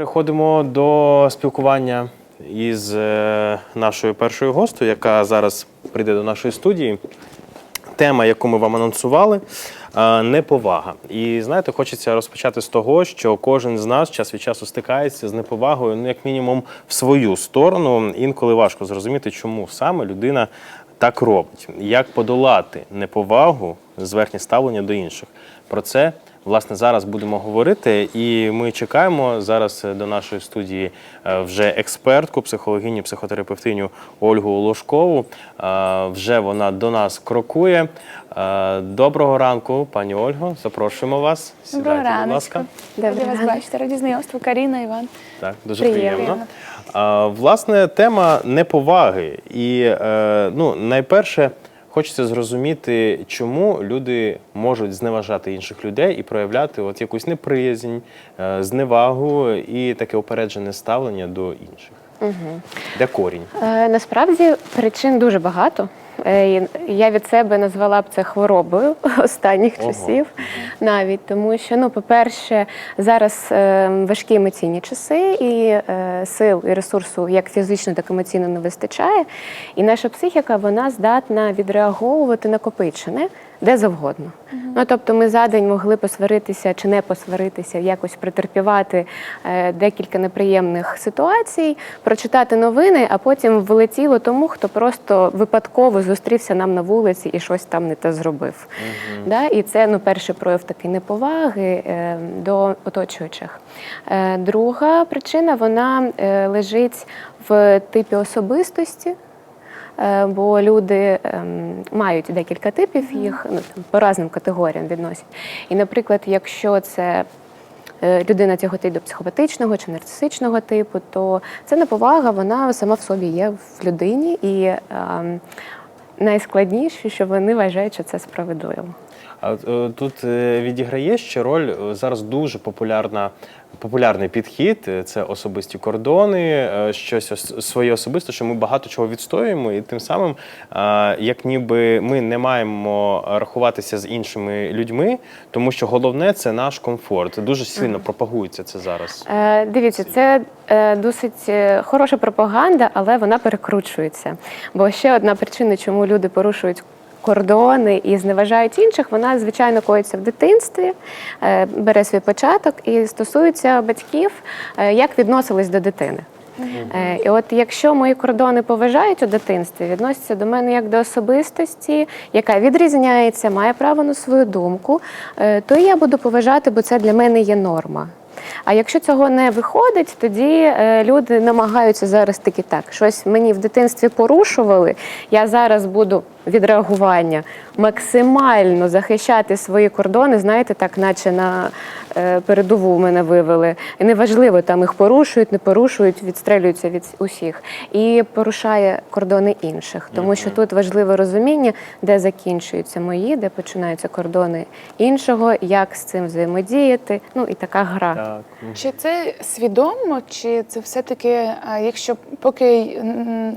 Переходимо до спілкування із е, нашою першою гостю, яка зараз прийде до нашої студії. Тема, яку ми вам анонсували, е, неповага. І знаєте, хочеться розпочати з того, що кожен з нас час від часу стикається з неповагою, ну як мінімум, в свою сторону. Інколи важко зрозуміти, чому саме людина так робить. Як подолати неповагу, зверхнє ставлення до інших. Про це власне зараз будемо говорити. І ми чекаємо зараз до нашої студії е, вже експертку, психологиню, психотерапевтиню Ольгу Лошкову. Е, Вже вона до нас крокує. Е, Доброго ранку, пані Ольго. Запрошуємо вас. Доброго будь ласка. Раді вас ранку. бачити. Раді знайомству. Каріна, Іван. Так, дуже Приємно. приємно. Власне, тема неповаги. І е, ну, найперше, хочеться зрозуміти, чому люди можуть зневажати інших людей і проявляти от якусь неприязнь, е, зневагу і таке опереджене ставлення до інших. Угу. Де корінь? Е, Насправді причин дуже багато. Е, Я від себе назвала б це хворобою останніх Ого. часів, навіть тому, що ну, по-перше, зараз е, важкі емоційні часи, і е, сил і ресурсу як фізично, так і емоційно не вистачає. І наша психіка вона здатна відреаговувати накопичене де завгодно. Ну тобто, ми за день могли посваритися чи не посваритися, якось претерпівати е, декілька неприємних ситуацій, прочитати новини, а потім влетіло тому, хто просто випадково зустрівся нам на вулиці і щось там не те зробив. Да? І це ну, перший прояв такої неповаги е, до оточуючих. Е, друга причина вона е, лежить в типі особистості. Е, Бо люди ем, мають декілька типів, їх ну, там, по різним категоріям відносять. І, наприклад, якщо це е, людина тяготить до психопатичного чи нарцисичного типу, то ця неповага вона сама в собі є в людині, і ем, найскладніше, що вони вважають, що це справедливо. А е, тут е, відіграє ще роль е, зараз дуже популярна. Популярний підхід це особисті кордони, щось своє особисте, що ми багато чого відстоюємо, і тим самим, як ніби ми не маємо рахуватися з іншими людьми, тому що головне це наш комфорт. Дуже сильно пропагується це зараз. Е, Дивіться, це досить хороша пропаганда, але вона перекручується. Бо ще одна причина, чому люди порушують. Кордони і зневажають інших, вона звичайно коїться в дитинстві, е, бере свій початок і стосується батьків, е, як відносились до дитини. Е, І от якщо мої кордони поважають у дитинстві, відносяться до мене як до особистості, яка відрізняється, має право на свою думку, то я буду поважати, бо це для мене є норма. А якщо цього не виходить, тоді люди намагаються зараз таки так, щось мені в дитинстві порушували. Я зараз буду від реагування максимально захищати свої кордони, знаєте, так, наче на е, передову мене вивели. І неважливо, там їх порушують, не порушують, відстрелюються від усіх. І порушає кордони інших. Тому що тут важливе розуміння, де закінчуються мої, де починаються кордони іншого, як з цим взаємодіяти. Ну і така гра. Так. Чи це свідомо, чи це все-таки, якщо поки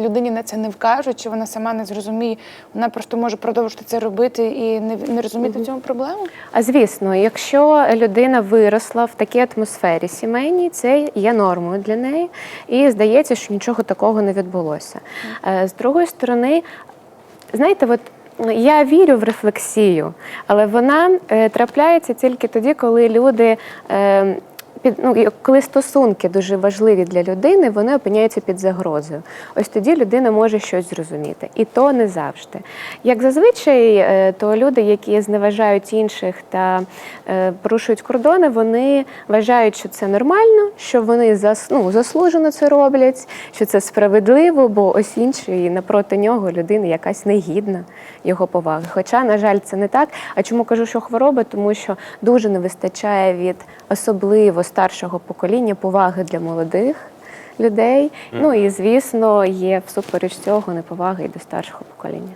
людині на це не вкажуть, чи вона сама не зрозуміє, вона просто може продовжити це робити і не, не розуміти в цьому проблему? А звісно, якщо людина виросла в такій атмосфері сімейній, це є нормою для неї, і здається, що нічого такого не відбулося. Е, З другої сторони, знаєте, от. Я вірю в рефлексію, але вона е, трапляється тільки тоді, коли люди е, під ну коли стосунки дуже важливі для людини, вони опиняються під загрозою. Ось тоді людина може щось зрозуміти, і то не завжди. Як зазвичай, е, то люди, які зневажають інших та е, порушують кордони, вони вважають, що це нормально, що вони зас, ну, заслужено це роблять, що це справедливо, бо ось інший напроти нього людина якась негідна його поваги. Хоча, на жаль, це не так. А чому кажу, що хвороба? Тому що дуже не вистачає від особливо старшого покоління поваги для молодих людей. Ну і звісно, є всупереч цього неповаги і до старшого покоління.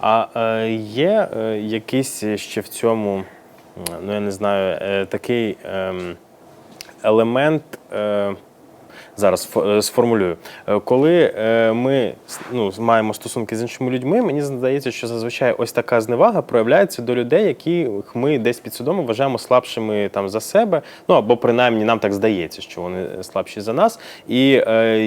А е, є е, якийсь ще в цьому, ну я не знаю, е, такий е, елемент. Е, зараз е, сформулюю. Е, Коли е, ми ну, маємо стосунки з іншими людьми, мені здається, що зазвичай ось така зневага проявляється до людей, яких ми десь підсвідомо вважаємо слабшими там за себе. Ну або принаймні нам так здається, що вони слабші за нас. І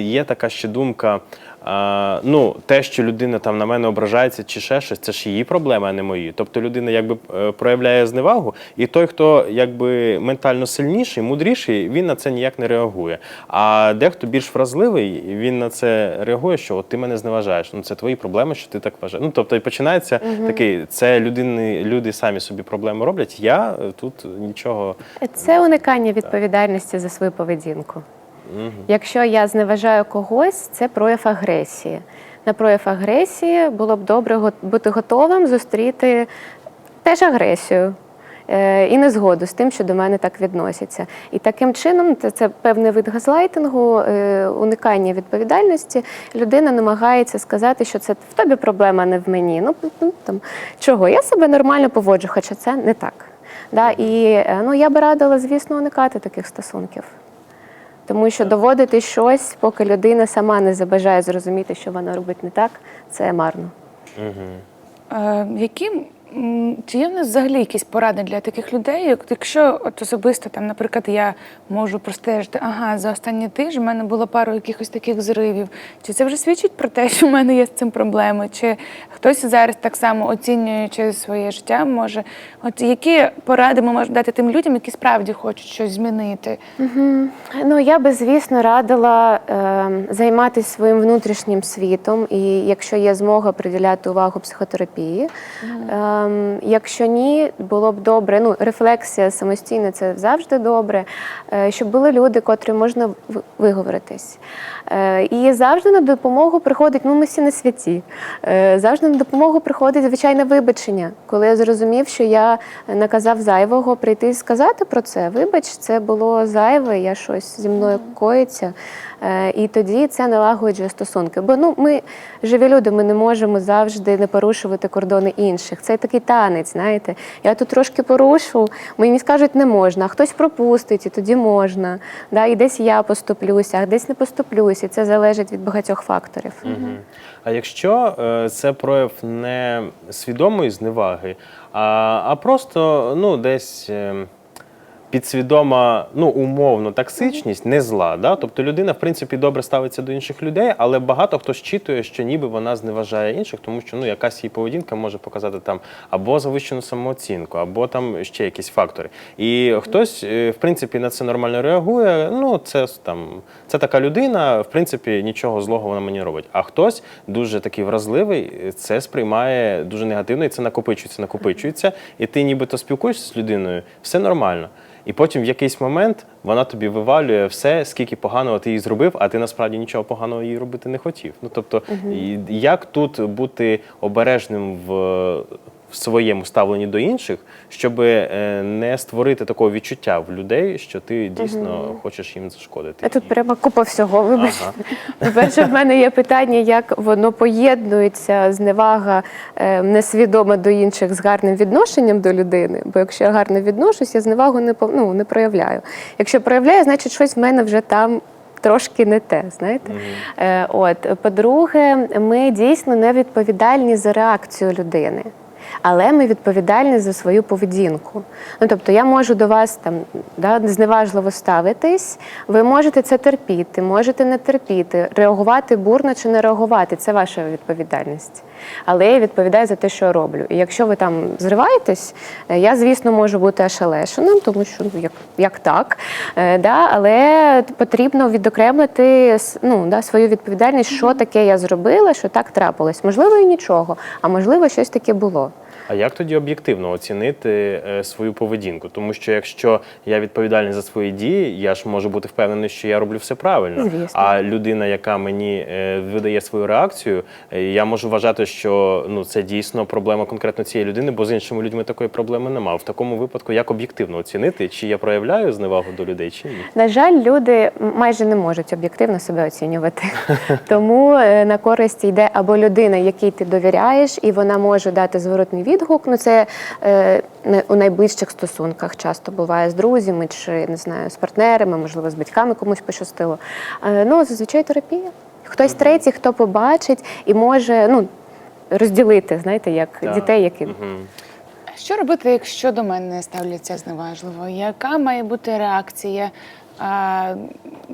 є така ще думка. А, ну, те, що людина там на мене ображається чи ще щось, це ж її проблеми, а не мої. Тобто людина якби е, проявляє зневагу, і той, хто якби ментально сильніший, мудріший, він на це ніяк не реагує. А дехто більш вразливий, він на це реагує, що от ти мене зневажаєш. Ну це твої проблеми, що ти так вважаєш. Ну тобто і починається такий, це людини, люди самі собі проблеми роблять. Я тут нічого. Це уникання відповідальності за свою поведінку. Якщо я зневажаю когось, це прояв агресії. На прояв агресії було б добре бути готовим зустріти теж агресію. е, І незгоду з тим, що до мене так відносяться. І таким чином, це, це певний вид газлайтингу, е, уникання відповідальності. Людина намагається сказати, що це в тобі проблема, не в мені. Ну, ну там чого? Я себе нормально поводжу, хоча це не так. Да? І е, ну, я би радила, звісно, уникати таких стосунків. Тому що доводити щось, поки людина сама не забажає зрозуміти, що вона робить не так, це марно. Е, які, чи є в нас взагалі якісь поради для таких людей? Якщо от особисто там, наприклад, я можу простежити, ага, за останній тиждень в мене було пару якихось таких зривів. Чи це вже свідчить про те, що в мене є з цим проблеми? Чи хтось зараз так само оцінюючи своє життя, може, от які поради ми можемо дати тим людям, які справді хочуть щось змінити? Ну я би, звісно, радила е, займатися своїм внутрішнім світом, і якщо є змога приділяти увагу психотерапії. Е, якщо ні, було б добре. Ну, рефлексія самостійна це завжди добре. Е, щоб були люди, котрі можна виговоритись. Е, і завжди на допомогу приходить, ну ми всі не святі. Е, завжди на допомогу приходить звичайне вибачення. Коли я зрозумів, що я наказав зайвого прийти і сказати про це. Вибач, це було зайве, я щось зі мною коїться. Е, І тоді це налагоджує стосунки. Бо ну ми живі люди, ми не можемо завжди не порушувати кордони інших. Це такий танець, знаєте. Я тут трошки порушу, мені скажуть не можна, хтось пропустить, і тоді можна. Да? І десь я поступлюся, а десь не поступлюся. І це залежить від багатьох факторів. Угу. А якщо е, це прояв не свідомої зневаги, а, а просто ну, десь. Підсвідома, ну умовно, токсичність не зла. Да? Тобто людина, в принципі, добре ставиться до інших людей, але багато хто щитує, що ніби вона зневажає інших, тому що ну якась її поведінка може показати там або завищену самооцінку, або там ще якісь фактори. І хтось, е, в принципі, на це нормально реагує. Ну, це там це така людина, в принципі, нічого злого вона мені робить. А хтось дуже такий вразливий, е, це сприймає дуже негативно, і це накопичується, накопичується. І ти нібито спілкуєшся з людиною, все нормально. І потім в якийсь момент вона тобі вивалює все, скільки поганого ти їй зробив, а ти насправді нічого поганого їй робити не хотів. Ну тобто, угу. як тут бути обережним в. В своєму ставленні до інших, щоб е, не створити такого відчуття в людей, що ти дійсно хочеш їм зашкодити. А тут прямо купа всього. Вибачте. Ага. По-перше, в мене є питання, як воно поєднується зневага е, несвідома до інших з гарним відношенням до людини. Бо якщо я гарно відношусь, я зневагу не ну, не проявляю. Якщо проявляю, значить щось в мене вже там. Трошки не те, знаєте. Е, от, по-друге, ми дійсно не відповідальні за реакцію людини. Але ми відповідальні за свою поведінку. Ну тобто я можу до вас там да, зневажливо ставитись, ви можете це терпіти, можете не терпіти, реагувати бурно чи не реагувати це ваша відповідальність. Але я відповідаю за те, що я роблю. І якщо ви там зриваєтесь, е, я, звісно, можу бути ошелешеним, тому що ну, як, як так. Е, да, але потрібно відокремити ну, да, свою відповідальність, що таке я зробила, що так трапилось. Можливо, і нічого, а можливо, щось таке було. А як тоді об'єктивно оцінити е, свою поведінку? Тому що якщо я відповідальний за свої дії, я ж можу бути впевнений, що я роблю все правильно. Звісно. А людина, яка мені е, видає свою реакцію, е, я можу вважати, що ну це дійсно проблема конкретно цієї людини, бо з іншими людьми такої проблеми немає. В такому випадку як об'єктивно оцінити, чи я проявляю зневагу до людей, чи ні? На жаль, люди майже не можуть об'єктивно себе оцінювати. Тому на користь йде або людина, якій ти довіряєш, і вона може дати зворотний відгук. Ну це е, у найближчих стосунках часто буває з друзями чи не знаю, з партнерами, можливо, з батьками комусь пощастило. Е, ну зазвичай терапія. Хтось третій, хто побачить і може ну розділити, знаєте, як Так. дітей, які. Що робити, якщо до мене ставляться зневажливо? Яка має бути реакція? А,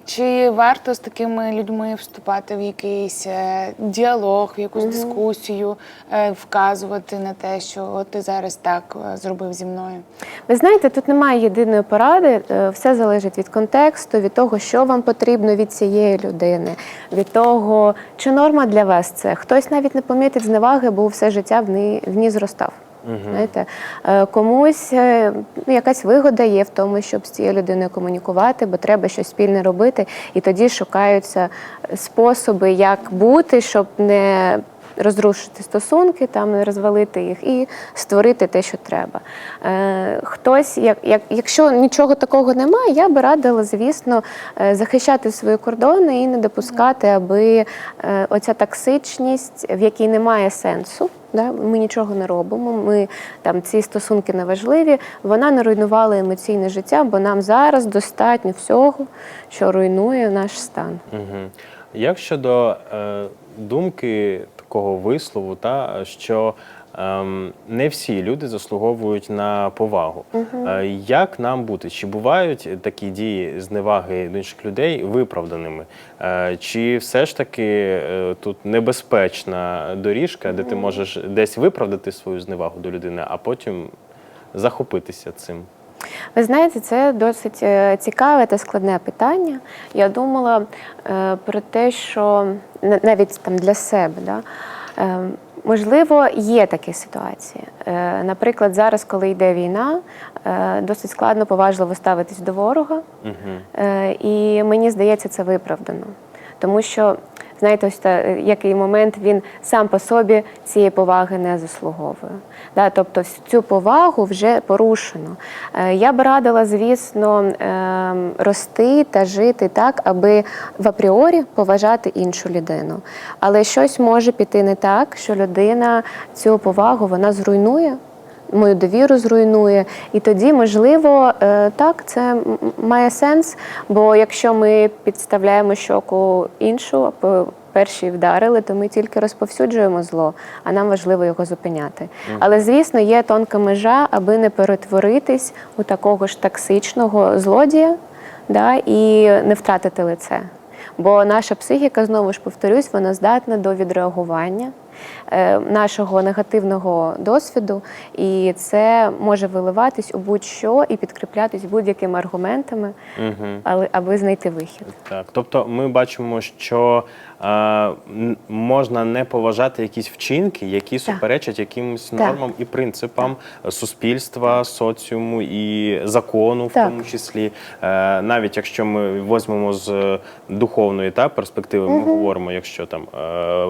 чи варто з такими людьми вступати в якийсь е, діалог, в якусь дискусію, е, вказувати на те, що от ти зараз так е, зробив зі мною? Ви знаєте, тут немає єдиної поради, все залежить від контексту, від того, що вам потрібно від цієї людини, від того, чи норма для вас це. Хтось навіть не помітить зневаги, бо все життя в ній, в ній зростав. Знаєте, Е, комусь е, ну, якась вигода є в тому, щоб з цією людиною комунікувати, бо треба щось спільне робити, і тоді шукаються способи, як бути, щоб не розрушити стосунки, там не розвалити їх і створити те, що треба. Е, хтось, як, як, якщо нічого такого немає, я би радила, звісно, захищати свої кордони і не допускати, аби оця токсичність, в якій немає сенсу. Да? Ми нічого не робимо. Ми там ці стосунки неважливі. Вона не руйнувала емоційне життя, бо нам зараз достатньо всього, що руйнує наш стан. Угу. Як щодо е, думки такого вислову, та що не всі люди заслуговують на повагу. Е, як нам бути? Чи бувають такі дії зневаги до інших людей виправданими? Е, чи все ж таки е, тут небезпечна доріжка, де ти можеш десь виправдати свою зневагу до людини, а потім захопитися цим? Ви знаєте, це досить цікаве та складне питання. Я думала про те, що на- навіть там для себе, да, е, можливо, є такі ситуації. Е, Наприклад, зараз, коли йде війна, е, досить складно поважливо ставитись до ворога, Угу. І мені здається, це виправдано. Тому що, знаєте, ось та, е, який момент він сам по собі цієї поваги не заслуговує. Да, тобто цю повагу вже порушено. Е, Я б радила, звісно, е, рости та жити так, аби в апріорі поважати іншу людину. Але щось може піти не так, що людина цю повагу вона зруйнує мою довіру зруйнує. І тоді, можливо, е, так, це має сенс. Бо якщо ми підставляємо щоку іншу, перші вдарили, то ми тільки розповсюджуємо зло, а нам важливо його зупиняти. Але звісно, є тонка межа, аби не перетворитись у такого ж токсичного злодія да, і не втратити лице. Бо наша психіка, знову ж повторюсь, вона здатна до відреагування нашого негативного досвіду, і це може виливатись у будь-що і підкріплятись будь-якими аргументами, Угу. але аби знайти вихід. Так, тобто ми бачимо, що е, можна не поважати якісь вчинки, які суперечать якимось Так. нормам і принципам суспільства, соціуму і закону, в Так. тому числі. Е, навіть якщо ми візьмемо з духовної та перспективи, ми говоримо, якщо там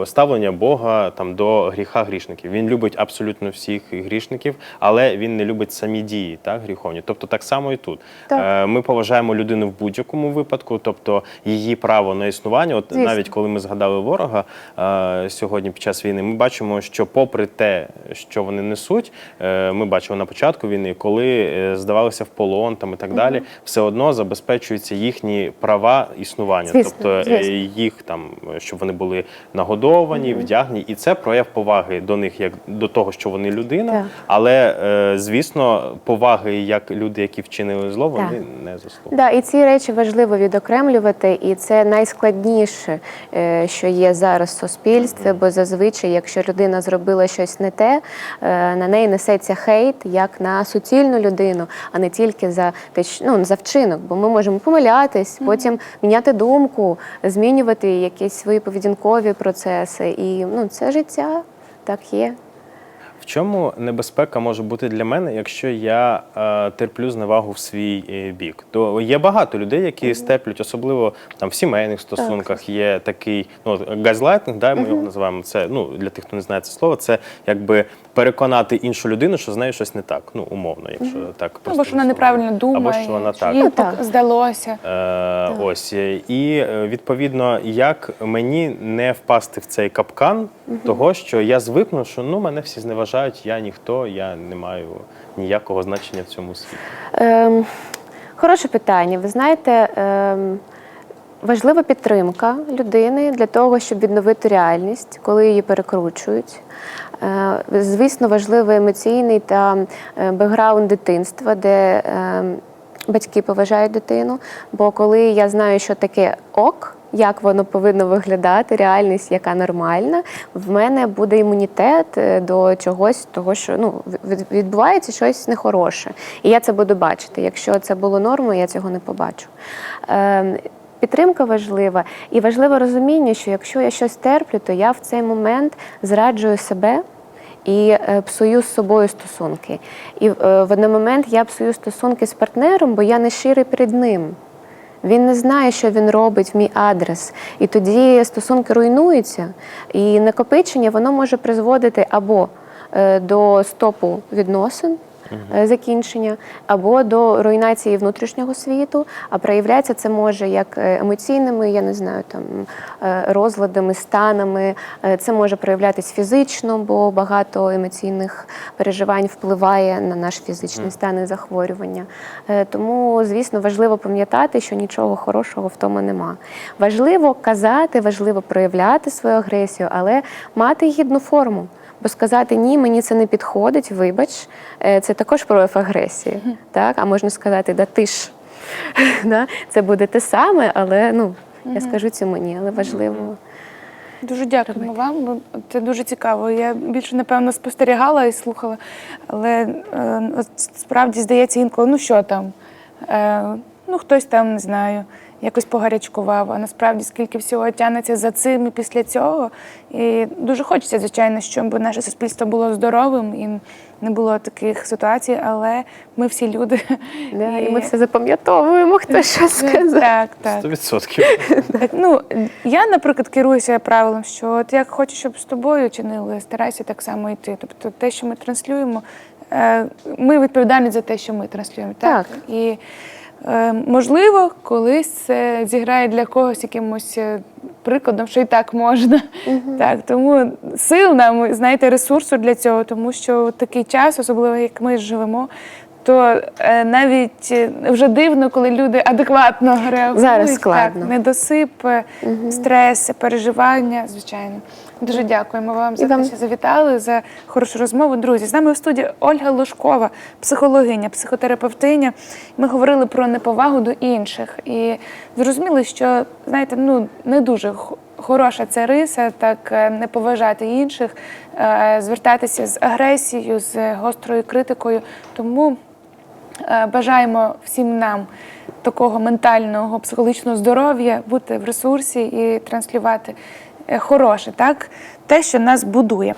е, ставлення Бога там до гріха грішників. Він любить абсолютно всіх грішників, але він не любить самі дії та гріховні. Тобто так само і тут. Так. Е, Ми поважаємо людину в будь-якому випадку, тобто її право на існування. От Звісно. навіть коли ми згадали ворога е, сьогодні під час війни, ми бачимо, що попри те, що вони несуть, е, ми бачили на початку війни, коли здавалися в полон там і так далі, все одно забезпечуються їхні права існування, Звісно, тобто звісно. їх там, щоб вони були нагодовані, вдягні, і це прояв поваги до них, як до того, що вони людина, Так. але е, звісно, поваги як люди, які вчинили зло, вони Так. не заслуговують. Да, і ці речі важливо відокремлювати, і це найскладніше, е, що є зараз в суспільстві, бо зазвичай, якщо людина зробила щось не те, е, на неї несеться хейт як на суцільну людину, а не тільки за те, ну, за вчинок. Бо ми можемо помилятись, потім міняти думку, змінювати якісь свої поведінкові процеси. І ну, це життя, так є. В чому небезпека може бути для мене, якщо я е, терплю зневагу в свій е, бік? То є багато людей, які стерплять, особливо там в сімейних стосунках є такий ну газлайтинг, да, ми його називаємо. Це ну для тих, хто не знає це слово, це якби переконати іншу людину, що з нею щось не так. Ну умовно, якщо так Або що вона неправильно думає, або що вона так. їй Ну, так. здалося. Е, ось е, і е, відповідно, як мені не впасти в цей капкан того, що я звикну, що ну мене всі зневажають. я ніхто, я не маю ніякого значення в цьому світі. Ем, хороше питання. Ви знаєте, ем, важлива підтримка людини для того, щоб відновити реальність, коли її перекручують. Е, звісно, важливий емоційний та е, бекграунд дитинства, де ем, батьки поважають дитину. Бо коли я знаю, що таке ок, як воно повинно виглядати, реальність, яка нормальна, в мене буде імунітет е, до чогось, того, що ну, відбувається щось нехороше. І я це буду бачити. Якщо це було нормою, я цього не побачу. Підтримка важлива, і важливе розуміння, що якщо я щось терплю, то я в цей момент зраджую себе і е, псую з собою стосунки. І е, в один момент я псую стосунки з партнером, бо я не щирий перед ним. Він не знає, що він робить в мій адрес. І тоді стосунки руйнуються, і накопичення воно може призводити або е, до стопу відносин. Е, Закінчення або до руйнації внутрішнього світу, а проявляється це може як е, емоційними, я не знаю, там е, розладами, станами. Це може проявлятись фізично, бо багато емоційних переживань впливає на наш фізичний стан і захворювання. Тому, звісно, важливо пам'ятати, що нічого хорошого в тому нема. Важливо казати, важливо проявляти свою агресію, але мати гідну форму. Бо сказати ні, мені це не підходить, вибач, е, це також прояв агресії. Так? А можна сказати, да ти ж. Да? Це буде те саме, але ну, я скажу цьому ні, але важливо. Дуже дякуємо вам. бо Це дуже цікаво. Я більше напевно спостерігала і слухала, але е, справді здається інколи, ну що там? Е, ну хтось там не знаю, якось погарячкував. А насправді скільки всього тягнеться за цим і після цього. І дуже хочеться, звичайно, щоб наше суспільство було здоровим і не було таких ситуацій, але ми всі люди. Да, і ми все запам'ятовуємо, хто що сказав. Так, так. Сто відсотків. Так, ну я, наприклад, керуюся правилом, що от як хочу, щоб з тобою чинили, старайся так само йти. Тобто те, що ми транслюємо, е, ми відповідальні за те, що ми транслюємо. Так. Так. І можливо, колись це зіграє для когось якимось е, прикладом, що і так можна. Так, тому сил нам, знаєте, ресурсу для цього, тому що такий час, особливо як ми живемо. То е, навіть е, вже дивно, коли люди адекватно реагують. Зараз складно. Так, недосип, е, стрес, переживання, звичайно. Дуже дякуємо вам за те, що завітали, за хорошу розмову. Друзі, з нами у студії Ольга Лужкова, психологиня, психотерапевтиня. Ми говорили про неповагу до інших і зрозуміли, що знаєте, ну не дуже хороша це риса, так е, не поважати інших, е, звертатися з агресією, з гострою критикою. Тому Е, Бажаємо всім нам такого ментального, психологічного здоров'я, бути в ресурсі і транслювати хороше, так? те, що нас будує.